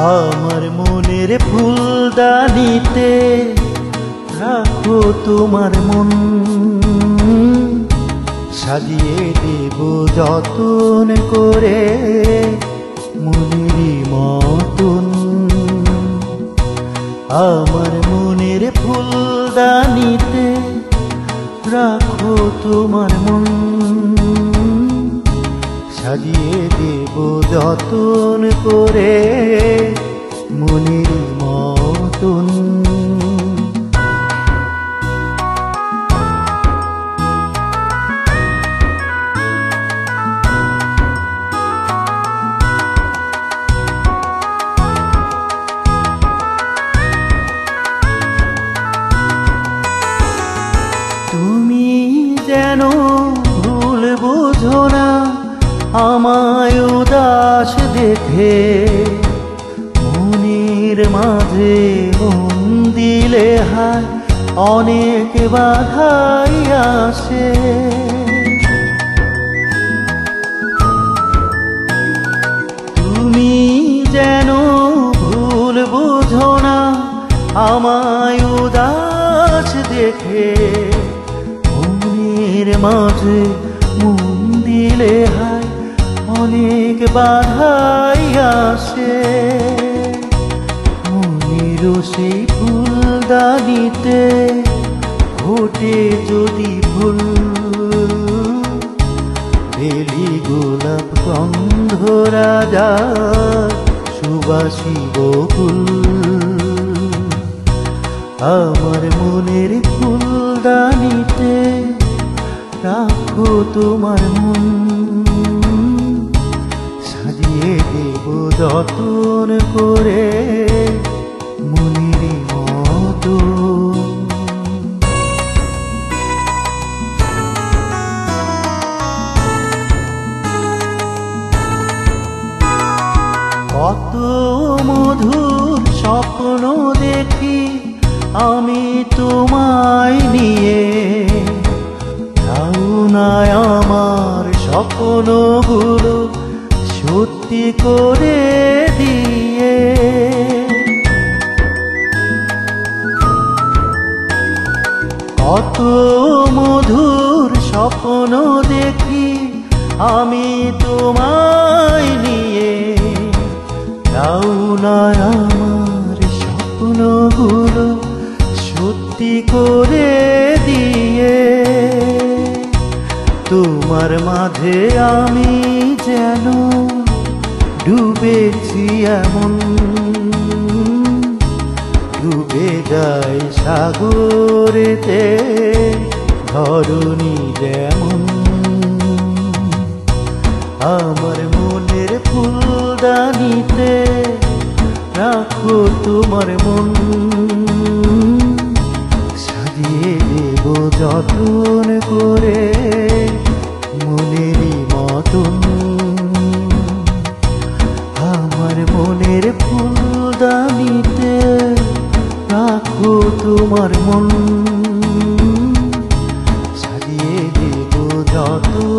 আমার মনের ফুলদানিতে রাখো তোমার মন। সাজিয়ে দেব যতন করে মনেরই মতন। আমার মনের ফুলদানিতে রাখো তোমার মন। সাজিয়ে দেব যতন করে মনের মতন। আমায় উদাস দেখে মনের মাঝে মন দিলে হায়, অনেক বাধাই আসে। তুমি যেন ভুল বোঝো না, আমায় উদাস দেখে মনের মাঝে মন দিলে হায় অনেক বাধাই আসে। মনের সেই ফুলদানিতে ঘটে যদি ভুল। বেলি গোলাপ গন্ধ রাজা সুবাসী বকুল আমার মনের ফুলদানিতে রাখো তোমার মন। যতন করে মনের মতো। কত মধুর স্বপ্ন দেখি আমি তোমায় নিয়ে। নাই আমার স্বপ্নগুলো সত্যি করে দিয়ে। কত মধুর স্বপ্ন দেখি আমি তোমায় নিয়ে। দাও না আমার স্বপ্নগুলো সত্যি করে দিয়ে। তোমার মাঝে আমি যেন ডুবেছি এমন। ডুবে যাই সাগরেতে, ধরণী যেমন। আমার মনের ফুলদানিতে রাখো তোমার মন। সাজিয়ে দেব যতন করে মনের ফুলদানিতে রাখো তোমার মন। সাজিয়ে দেব করে